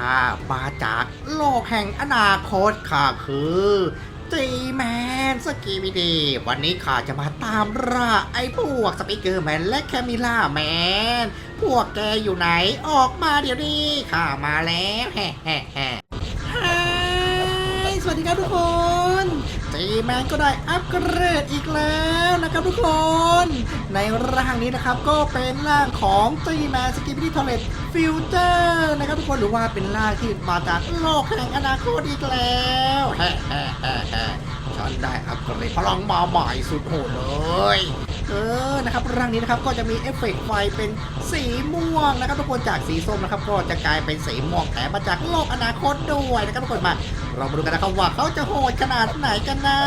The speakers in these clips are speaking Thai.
ข้ามาจากโลกแห่งอนาคตข้าคือจีแมนสกีวิดี วันนี้ข้าจะมาตามล่าไอ้พวกสปิเกอร์แมนและแคมิล่าแมน พวกแกอยู่ไหนออกมาเดี๋ยวนี้ข้ามาแล้วแฮ่แฮ่แฮ่สวัสดีครับทุกคน จีแมนก็ได้อัปเกรดอีกแล้วนะครับทุกคน ในร่างนี้นะครับก็เป็นร่างของจีแมนสกิปปี้ทอเลตฟิวเจอร์นะครับทุกคนหรือว่าเป็นร่างที่มาจากโลกแห่งอนาคตอีกแล้วแฮ่แฮ่แฮ่แฮ่ฉันได้อัปเกรดพลังมาใหม่สุดโหดเลยเออ นะครับ ร่างนี้นะครับ ก็จะมีเอฟเฟกต์ไฟเป็นสีม่วงนะครับทุกคนจากสีส้มนะครับ ก็จะกลายเป็นสีม่วงแต่มาจากโลกอนาคตด้วยนะครับทุกคนมา เรามาดูกันนะครับว่าเขาจะโหดขนาดไหนกันนะ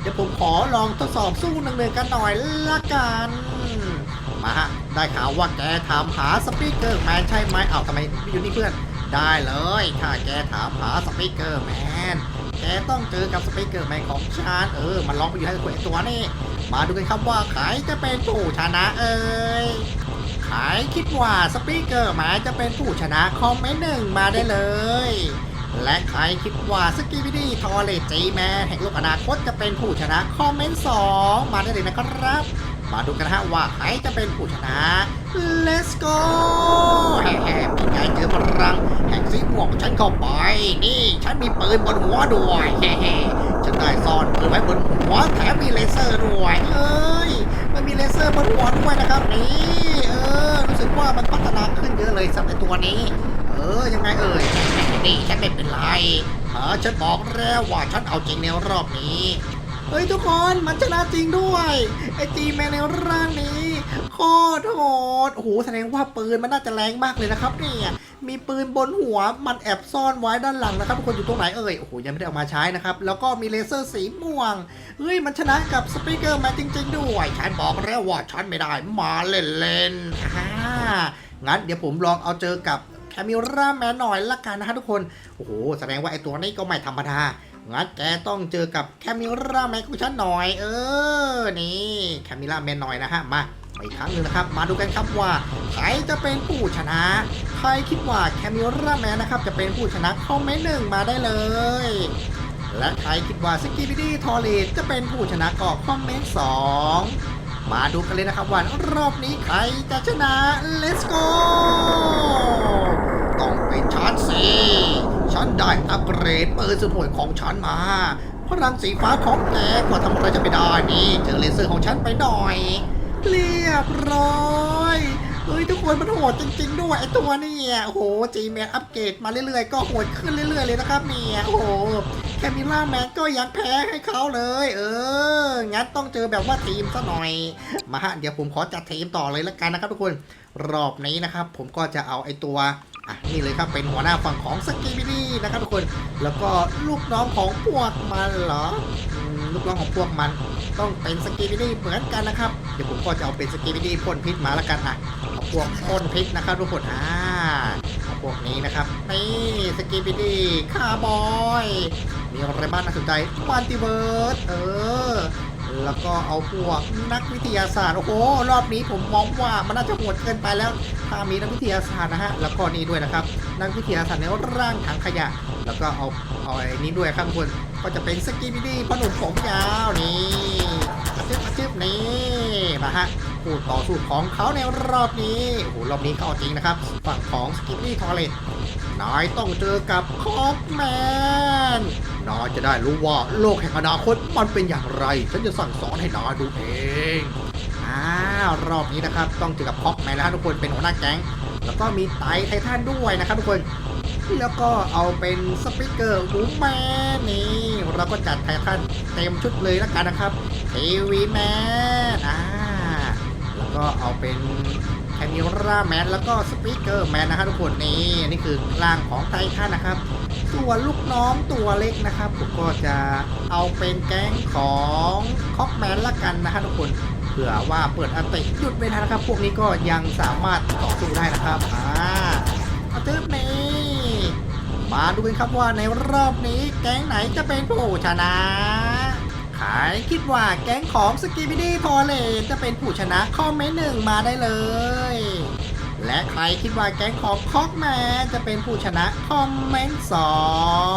เดี๋ยวผมขอลองทดสอบสู้หนึ่งๆกันหน่อยละกัน มาฮะ ได้ข่าวว่าแกถามหาสปีกเกอร์แมนใช่ไหมเอาทำไมไม่อยู่นี่เพื่อน ได้เลยถ้าแกถามหาสปีกเกอร์แมนแกต้องเจอกับสปีกเกอร์แมนของฉันเออ มันร้องไปอยู่ให้ตัวตัวนี่ มาดูกันครับว่าใครจะเป็นผู้ชนะเอ่ยใครคิดว่าสปีกเกอร์แมนจะเป็นผู้ชนะคอมเมนต์หนึ่งมาได้เลย และใครคิดว่าสกีบิดี้ทอเลจีแมนแห่งโลกอนาคตจะเป็นผู้ชนะ คอมเมนต์สองมาได้เลยนะครับ มาดูกันนะฮะว่าใครจะเป็นผู้ชนะ Let's go แฮ่ๆเป็นไงเจอพลัง แห่งสีม่วงของฉันเข้าไป นี่ ฉันมีปืนบนหัวด้วยแฮ่ๆฉันได้ซ่อนปืนไว้บนหัวแถมมีเลเซอร์ด้วยเอ้ยมันมีเลเซอร์บนหัวด้วยนะครับนี่เออรู้สึกว่ามันพัฒนาขึ้นเยอะเลยสำหรับตัวนี้ เออยังไงเอ่ย นี่ฉันไม่เป็นไรหาฉันบอกแล้วว่าฉันเอาจริงในรอบนี้ เฮ้ยทุกคนมันชนะจริงด้วย ไอจีแมนในร่างนี้โคตรโหดโอ้โหแสดงว่าปืนมันน่าจะแรงมากเลยนะครับเนี่ยมีปืนบนหัวมันแอบซ่อนไว้ด้านหลังนะครับทุกคนอยู่ตรงไหนเอ่ยโอ้โหยังไม่ได้เอามาใช้นะครับ แล้วก็มีเลเซอร์สีม่วงเฮ้ยมันชนะกับสปีกเกอร์แมนจริง ๆ ด้วยฉันบอกแล้วว่าฉันไม่ได้มาเล่นๆอ่างั้นเดี๋ยวผมลองเอาเจอกับ แคมิราแมนหน่อยละกันนะฮะทุกคน โอ้โห แสดงว่าไอตัวนี้ก็ไม่ธรรมดา งั้นแกต้องเจอกับแคมิราแมนของฉันหน่อย เออ นี่แคมิราแมนหน่อยนะฮะ มาอีกครั้งหนึ่งนะครับ มาดูกันครับว่าใครจะเป็นผู้ชนะ ใครคิดว่าแคมิราแมนนะครับจะเป็นผู้ชนะคอมเมนต์หนึ่งมาได้เลยและใครคิดว่าสกิบิดี้ทอเลตจะเป็นผู้ชนะก็คอมเมนต์สองมาดูกันเลยนะครับว่ารอบนี้ใครจะชนะ let's go ต้ สิ ฉันได้อัปเกรดปืนสุดโหดของฉันมา พลังสีฟ้าของแกก็ทำอะไรจะไม่ได้นี่เจอเลเซอร์ของฉันไปหน่อย เรียบร้อยเฮ้ยทุกคนมันโหดจริงๆด้วยไอตัวนี่โอ้โหจีเมนอัปเกรดมาเรื่อยๆ ก็โหดขึ้นเรื่อยๆเลยนะครับเนี่ยโอ้โหแคมิล่าแมนก็ยังแพ้ให้เขาเลย เออ งั้นต้องเจอแบบว่าทีมซะหน่อย มาฮะเดี๋ยวผมขอจัดทีมต่อเลยละกันนะครับทุกคน รอบนี้นะครับ ผมก็จะเอาไอตัว อะนี่เลยครับเป็นหัวหน้าฝั่งของสกีบิดี้นะครับทุกคน แล้วก็ลูกน้องของพวกมันเหรอลูกน้องของพวกมันต้องเป็นสกีบิดี้เหมือนกันนะครับ เดี๋ยวผมก็จะเอาเป็นสกีบิดี้พ่นพิษมาล้วกันอะเอาพวกพ่นพิษนะครับทุกคนอ่าเอาพวกนี้นะครับนี่สกีบิดี้คาร์บอย มีอะไรบ้างน่าสนใจมัลติเวิร์สเออ แล้วก็เอาพวกนักวิทยาศาสตร์ โอ้โห รอบนี้ผมมองว่ามันน่าจะโหดเกินไปแล้ว ถ้ามีนักวิทยาศาสตร์นะฮะ แล้วก็นี่ด้วยนะครับ นักวิทยาศาสตร์ในร่างถังขยะ แล้วก็เอาเอาไอ้นี้ด้วยครับน ก็จะเป็นสกีบิดี้พนุ่มผมยาวนี่อาชิบอาชิบนี่มาฮะผู้ต่อสู้ของเขาในรอบนี้ โอ้โห รอบนี้เขาจริงนะครับ ฝั่งของสกีบิดี้ทอร์เรตนายต้องเจอกับคอกแมน นายจะได้รู้ว่าโลกแห่งอนาคตมันเป็นอย่างไร ฉันจะสั่งสอนให้นายดูเองอ้ารอบนี้นะครับ ต้องเจอกับคอกแมนแล้วฮะทุกคนเป็นหัวหน้าแก๊ง แล้วก็มีไตไททันด้วยนะครับทุกคน แล้วก็เอาเป็นสปิเกอร์หูแมนนี่เราก็จัดไททันเต็มชุดเลยแล้วกันนะครับทีวีแมนอ่าแล้วก็เอาเป็น แคมิราแมนแล้วก็สปิเกอร์แมนนะครับทุกคนนี่นี่คือร่างของไททันนะครับส่วนลูกน้องตัวเล็กนะครับผมก็จะเอาเป็นแก๊งของคอกแมนละกันนะฮะทุกคนเผื่อว่าเปิดอันติหยุดไม่ทันนะครับ พวกนี้ก็ยังสามารถต่อสู้ได้นะครับอ่าอาเติมนี้มาดูกันครับว่าในรอบนี้แก๊งไหนจะเป็นผู้ชนะ ขายคิดว่าแก๊งของสกีบิดี้ทอเลจะเป็นผู้ชนะคอมเมนต์หนึ่งมาได้เลย และใครคิดว่าแก๊งของคอกแมนจะเป็นผู้ชนะคอมเมนต์สอ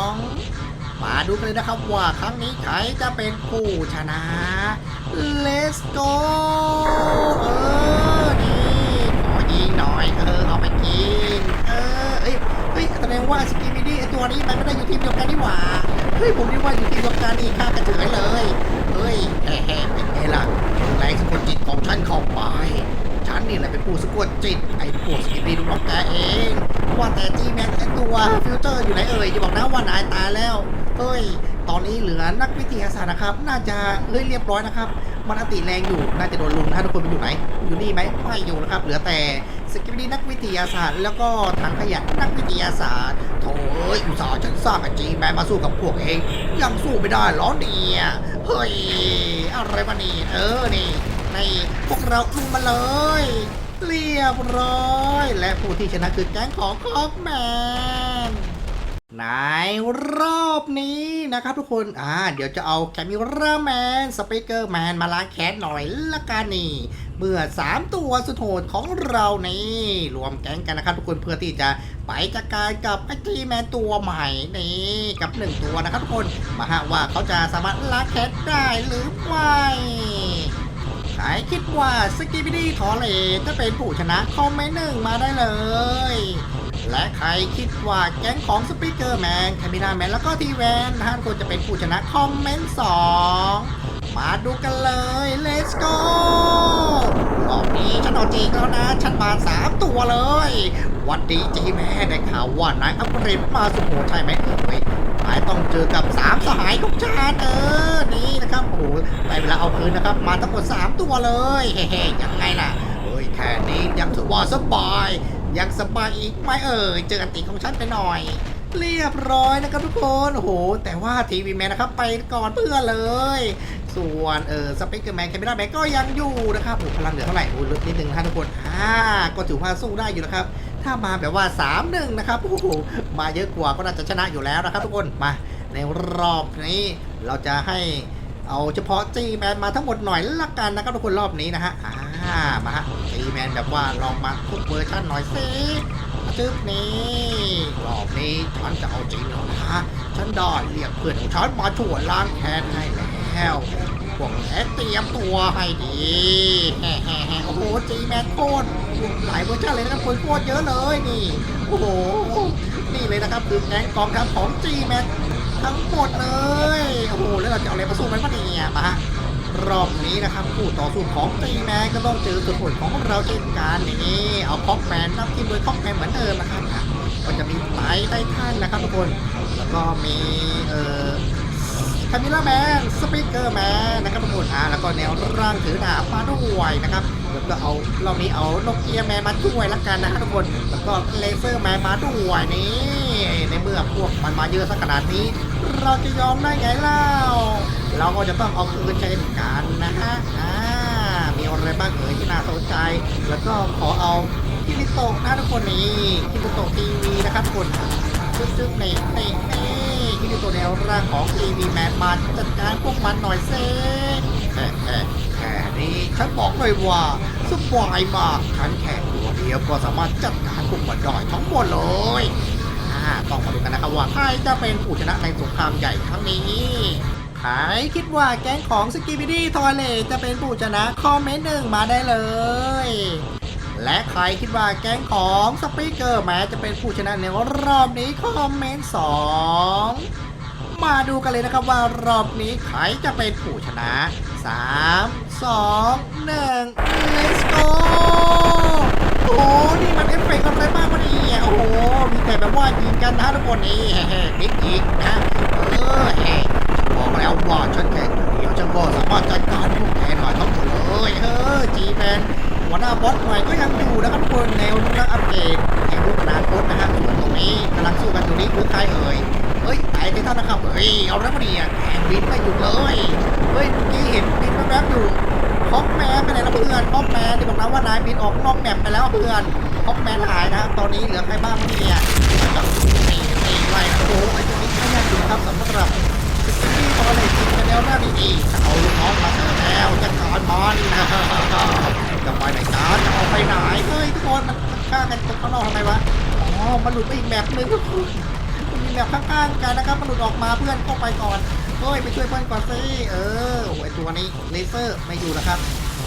งมาดูกันเลยนะครับว่าครั้งนี้ใครจะเป็นผู้ชนะ Let's go เออนี่ขอยิงหน่อยเออเอาไปกินเออเอ้ยเฮ้ยแสดงว่าสกีมิดี้ตัวนี้มันไม่ได้อยู่ทีมเดียวกันนี่หว่าเฮ้ยผมนึกว่าอยู่ทีมเดียวกันนี่ข้ากันเฉยเลยเฮ้ยแฮ่ๆเป็นไงล่ะ ผู้สะกดจิต ไอ้พวกสกิปปี้ลูกน้องแกเอง ว่าแต่จีแมนไอ้ตัวฟิลเตอร์อยู่ไหนเอ่ยจะบอกนะว่านายตายแล้ว เฮ้ย ตอนนี้เหลือนักวิทยาศาสตร์นะครับ น่าจะเฮ้ยเรียบร้อยนะครับ มันอติแรงอยู่ น่าจะโดนลุมนะทุกคนไปอยู่ไหน อยู่นี่ไหมไม่อยู่นะครับ เหลือแต่สกิปปี้นักวิทยาศาสตร์ แล้วก็ถังขยะนักวิทยาศาสตร์โถ่อ้ยอุตส่าห์ฉันสร้างไอ้จีแมนมาสู้กับพวกเอง ยังสู้ไม่ได้หรอเนี่ยเฮ้ย อะไรมานี่เออนี่ในพวกเราลุมมาเลย เรียบร้อย และผู้ที่ชนะคือแก๊งของคอกแมนในรอบนี้นะครับทุกคน อ่า เดี๋ยวจะเอาแคมิราแมน สเปเกอร์แมนมาล้างแค้นหน่อยละกันนี่ เมื่อ 3 ตัวสุดโหดของเรานี่ รวมแก๊งกันนะครับทุกคนเพื่อที่จะไปจัดการกับไอทีแมนตัวใหม่นี่กับ 1 ตัวนะครับทุกคน มาฮะว่าเขาจะสามารถล้างแค้นได้หรือไม่ ใครคิดว่าสกิบิดี้ทอเลจะเป็นผู้ชนะคอมเมนต์หนึ่งมาได้เลย และใครคิดว่าแก๊งของสปีกเกอร์แมนแคมินาแมนแล้วก็ทีแวนท่านควรจะเป็นผู้ชนะคอมเมนต์สองมาดูกันเลย let's go รอบนี้ฉันเอาจริงแล้วนะ ฉันมาสามตัวเลย วันดีจีแม่ได้ข่าวว่านายอัปเกรดมาสุโขทัยไหมเอ้ยายต้องเจอกับสามสหายของฉันเออนี่นะครับโอ้โหได้เวลาเอาคืนนะครับ มาทั้งหมดสามตัวเลยเฮ้ๆยังไงล่ะเฮ้ยแค่นี้ยังถือว่าสบายยังสบายอีกไหมเอ่ยเจออันติของฉันไปหน่อยเรียบร้อยนะครับทุกคนโอ้โห แต่ว่าทีวีแมนนะครับไปก่อนเพื่อเลย ส่วนเออสเปกเกอร์แมนแคมเปญแมนก็ยังอยู่นะครับโอ้พลังเหลือเท่าไหร่โอ้ลดนิดนึงนะครับทุกคนอ่าก็ถือว่าสู้ได้อยู่นะครับ ถ้ามาแบบว่า3 1นะครับโอ้โหมาเยอะกว่าก็น่าจะชนะอยู่แล้วนะครับ ทุกคนมาในรอบนี้เราจะให้เอาเฉพาะจีแมนมาทั้งหมดหน่อยละกันนะครับทุกคนรอบนี้นะฮะอ่ามาฮะจีแมนแบบว่าลองมาทุกเวอร์ชันหน่อยสิจึ๊บนี้รอบนี้ฉันจะเอาจริงแล้วนะฉันได้เรียกเพื่อนของฉันมาช่วยล้างแค้นให้แล้ว พวกแกเตรียมตัวให้ดีโอ้โหจีแมนโคตรหลายเวอร์ชันเลยนะครับคนโคตรเยอะเลยนี่ โอ้โห นี่เลยนะครับคือแก๊งกองทัพของจีแมนทั้งหมดเลย โอ้โห แล้วเราจะเอาอะไรมาสู้มันปะเนี่ยมาฮะรอบนี้นะครับผู้ต่อสู้ของจีแมนก็ต้องเจอตัวผลของเราเช่นกันนี่เอาคอกแมนนับทีมโดยคอกแมนเหมือนเดิมนะครับก็จะมีไตไททันนะครับทุกคน แล้วก็มีเอ่อ คามิล่าแมนสปีกเกอร์แมนนะครับทุกคนอ่าแล้วก็แนวร่างถือดาบมาด้วยนะครับแล้วก็เอารอบนี้เอานกเอียแมนมาด้วยละกันนะครับทุกคนแล้วก็เลเซอร์แมนมาด้วยนี่ในเมื่อพวกมันมาเยอะสักขนาดนี้ เราจะยอมได้ไงเล่าเราก็จะต้องเอาคืนเช่นกันนะฮะอ่ามีอะไรบ้างเอ่ยที่น่าสนใจ แล้วก็ขอเอาคิริโตะนะทุกคนนี่คิริโตะทีวีนะครับทุกคนจึ๊บๆในี่นี่คิ ร่างของทีวีแมนมาจัดการพวกมันหน่อยเซ่แค่แค่นี้ฉันบอกเลยว่าสบายมากฉันแค่ตัวเดียวก็สามารถจัดการพวกมันได้ทั้งหมดเลยต้องมาดูกันนะครับว่าใครจะเป็นผู้ชนะในสงครามใหญ่ครั้งนี้ใครคิดว่าแก๊งของสกีบิดี้ทอยเลจะเป็นผู้ชนะคอมเมนต์หนึ่งมาได้เลย และใครคิดว่าแก๊งของสปีกเกอร์แม้จะเป็นผู้ชนะในรอบนี้คอมเมนต์สอง มาดูกันเลยนะครับว่ารอบนี้ใครจะเป็นผู้ชนะ 3 2 1 let's go โอ้โหนี่มันเอฟเฟกต์อะไรบ้างวะเนี่ยโอ้โห มีแต่แบบว่ายิงกันนะทุกคนนี่แฮ่ๆบิ๊กอีกนะเออแฮ่ฉันบอกแล้วว่าฉันแค่งเดียวฉันก็สามารถจัดการพวกแกหน่อยทั้งหมดเลยเออจีแมนหัวหน้าบอสใหม่ก็ยังอยู่นะครับทุกคนแนวรุ่งอัปเกรดแห่งรุ่งอนาคตนะฮะส่วนตรงนี้กำลังสู้กันอยู่นี้คือใครเอ่ย เฮ้ยไอ้ไททันนะครับเฮ้ยเอาแล้วมาเนี่ยแข่งบินไม่หยุดเลยเฮ้ยเมื่อกี้เห็นบินแวบๆอยู่คอกแมนไปไหนแล้วเพื่อนคอกแมนที่บอกนะว่านายบินออกนอกแมปไปแล้วเพื่อนคอกแมนหายนะครับตอนนี้เหลือใครบ้างเนี่ยกับนี่นี่ไล่นะโอ้โหไอ้ตัวนี้ไม่ยากอยู่ครับสำหรับสกิลที่พอเลยจริงกันแล้วหน้าดีๆเอาลูกน้องมาเสริมแล้วจะกอนมันนะจะไปไหนกันจะออกไปไหนเฮ้ยทุกคนมันฆ่ากันตรงข้างนอกทำไมวะอ๋อมันหลุดไปอีกแบบนึง แบบข้างๆกันนะครับมันหลุดออกมาเพื่อนเข้าไปก่อนเฮ้ยไปช่วยเพื่อนก่อนสิเออไอตัวนี้เลเซอร์ไม่อยู่แล้วครับ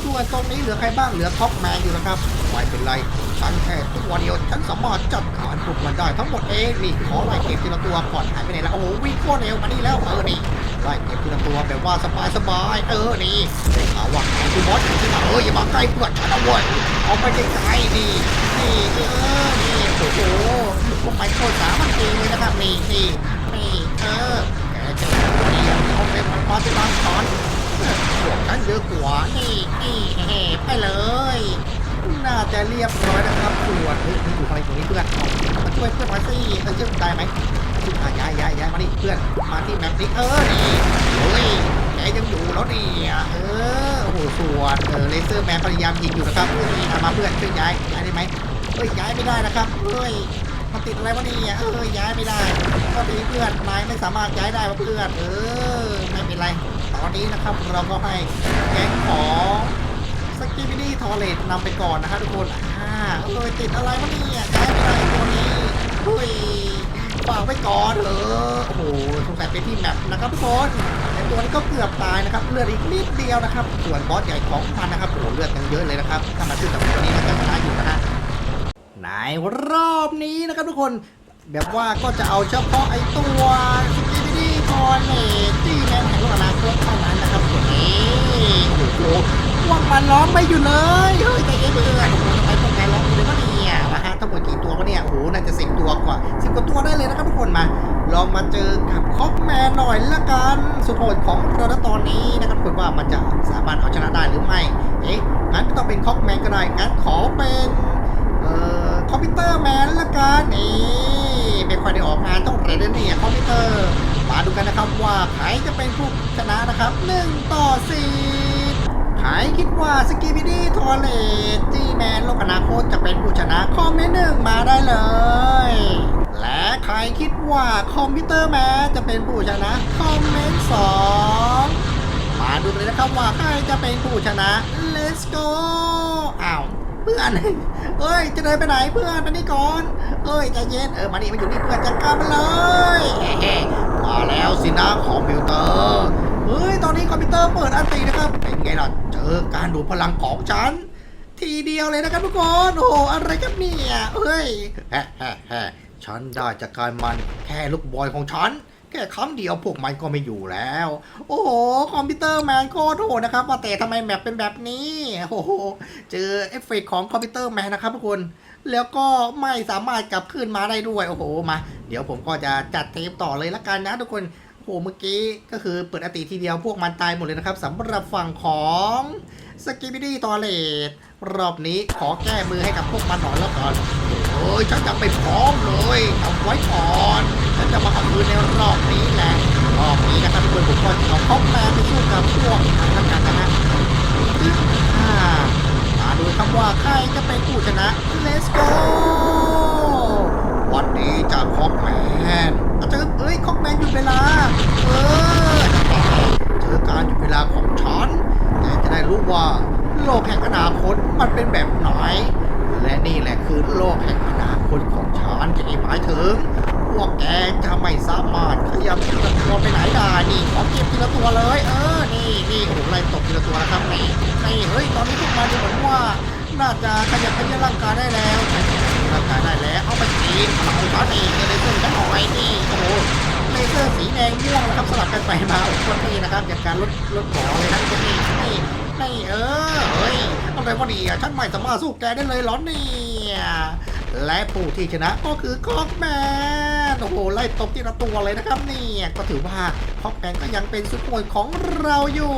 ส่วนตรงนี้เหลือใครบ้างเหลือท็อปแมนอยู่นะครับไม่เป็นไรฉันแค่ตัวเดียวฉันสามารถจัดการพวกมันได้ทั้งหมดเองนี่ขอไล่เก็บทีละตัวก่อนหายไปไหนแล้วโอ้โหวิ่งโคตรเร็วมานี่แล้วเออนี่ไล่เก็บทีละตัวแบบว่าสบายสบายเออนี่ได้ข่าวว่าไอ้คุณบอสอยู่ที่ไหนเอออย่ามาใกล้เพื่อนฉันนะเว้ยเอาไปไกลๆนี่นี่เออนี่โอ้โหพวกไมโครสามันจริงเลยนะครับนี่นี่นี่เออแกเจอนี่เอาเป็นมันพอจะบางตอน พวกฉันเยอะกว่านี่นี่เฮไปเลย น่าจะเรียบร้อยนะครับส่วนเฮ้ยนี่อยู่อะไรตรงนี้เพื่อนมาช่วยเพื่อนมาสิเออเชื่อมได้ไหมขึ้นมาย้ายย้ายย้ายมานี่เพื่อนมาที่แมปนี้เออนี่เฮ้ยแกยังอยู่แล้วเนี่ยเออโอ้โหส่วนเออเลเซอร์แมนพยายามยิงอยู่นะครับเฮ้ยเอามาเพื่อนช่วยย้ายย้ายได้ไหมเฮ้ยย้ายไม่ได้นะครับเฮ้ยมันติดอะไรวะเนี่ยเออย้ายไม่ได้ก็ดีเพื่อนนายไม่สามารถย้ายได้เพื่อนเออ ไม่เป็นไร ตอนนี้นะครับเราก็ให้แก๊งของสกิบิดี้ทอเลตนำไปก่อนนะครับทุกคนอ่าเออติดอะไรวะเนี่ยย้ายไม่ได้ตัวนี้เฮ้ยฝากไว้ก่อนเออโอ้โหสงสัยเป็นที่แมปนะครับทุกคนไอตัวนี้ก็เกือบตายนะครับเลือดอีกนิดเดียวนะครับ ส่วนบอสใหญ่ของมันนะครับโอ้โหเลือดยังเยอะเลยนะครับถ้ามาขึ้นกับตัวนี้ก็จะชนะอยู่นะฮะในรอบนี้นะครับทุกคนแบบว่าก็จะเอาเฉพาะไอตัวสกิบิดี้คอเนที่แมนแห่งโลกอนาคตเท่านั้นนะครับตัวนี้โอ้โหพวกมันล้อมไม่อยู่เลยเฮ้ยใจเย็นเพื่อนโอ้โหทำไมพวกแกล้อมอยู่เลยวะเนี่ยนะฮะทั้งหมดกี่ตัววะเนี่ยโอ้โหน่าจะสิบตัวกว่าสิบกว่าตัวได้เลยนะครับทุกคนมาลองมาเจอกับคอกแมนหน่อยละกันสุดโหดของเราตอนนี้นะครับทุกคนว่ามันจะสามารถเอาชนะได้หรือไม่เอ๊ะงั้นก็ต้องเป็นคอกแมนก็ได้งั้นขอเป็นเอ่อคอมพิวเตอร์แมนละกันนี่ไม่ค่อยได้ออกงานต้องเรนเนี่ยคอมพิวเตอร์ มาดูกันนะครับว่าใครจะเป็นผู้ชนะนะครับ1ต่อ4ใครคิดว่าสกีบิดี้ทอเลตจีแมนโลกอนาคตจะเป็นผู้ชนะคอมเมนต์หนึ่งมาได้เลย และใครคิดว่าคอมพิวเตอร์แมนจะเป็นผู้ชนะคอมเมนต์สองมาดูเลยนะครับว่าใครจะเป็นผู้ชนะ let's go อ้าวเพื่อนเอ้ย จะเดินไปไหนเพื่อนมานี่ก่อน เอ้ยใจเย็น เออ มานี่มาอยู่นี่เพื่อนจัดการมันเลย มาแล้วสินะคอมพิวเตอร์เฮ้ยตอนนี้คอมพิวเตอร์เปิดอันตีนะครับ เป็นไงล่ะเจอการดูดพลังของฉัน ทีเดียวเลยนะครับทุกคนโอ้โหอะไรกันเนี่ยเฮ้ยแฮแฮแฮฉันได้จากการมันแค่ลูกบอยของฉัน แค่คำเดียวพวกมันก็ไม่อยู่แล้ว โอ้โหคอมพิวเตอร์แมนโคตรโหดนะครับว่าแต่ทำไมแมปเป็นแบบนี้โอ้โหเจอเอฟเฟกต์ของคอมพิวเตอร์แมนนะครับทุกคน แล้วก็ไม่สามารถกลับคืนมาได้ด้วยโอ้โหมา เดี๋ยวผมก็จะจัดเทปต่อเลยละกันนะทุกคนโอ้โหเมื่อกี้ก็คือเปิดอติทีเดียวพวกมันตายหมดเลยนะครับสำหรับฝั่งของสกิบิดี้ตอเลตรอบนี้ขอแก้มือให้กับพวกมันหน่อยแล้วกันโอ้ยฉันจะไม่พร้อมเลยเอาไว้ก่อนฉันจะมาเอาคืนในรอบนี้แหละรอบนี้นะครับทุกคนผมก็จะเอาคอมแมนไปสู้กับพวกนั้นกันนะฮะอ่า ดูครับว่าใครจะเป็นผู้ชนะ let's go วันนี้จะคอกแมนเอาเจอเอ้ยคอกแมนหยุดเวลา เออเจอการหยุดเวลาของฉันแต่จะได้รู้ว่า โลกแห่งอนาคตมันเป็นแบบไหนและนี่แหละคือโลกแห่งอนาคตของฉันจะหมายถึงพวกแกจะไม่สามารถขยับทีละตัวไปไหนได้นี่ขอเก็บทีละตัวเลย เออ นี่นี่โอ้โหไล่ตบทีละตัวนะครับนี่นี่เฮ้ยตอนนี้พวกมันดูเหมือนว่าน่าจะขยับขยับร่างกายได้แล้วร่างกายได้แล้วเอาไปกินพลังของเขาเองเลเซอร์กันหอยนี่โอ้โหเลเซอร์สีแดงม่วงนะครับสลับกันไปมาโอ้คนนี้นะครับอย่างการลดลดหมอเลยนะคนนี้นี่นี่เออเฮ้ยอะไรวะเนี่ยฉันไม่สามารถสู้แกได้เลยเหรอเนี่ย และผู้ที่ชนะก็คือคอกแมนโอ้โหไล่ตบที่ละตัวเลยนะครับเนี่ยก็ถือว่าคอกแมนก็ยังเป็นสุดโวยของเราอยู่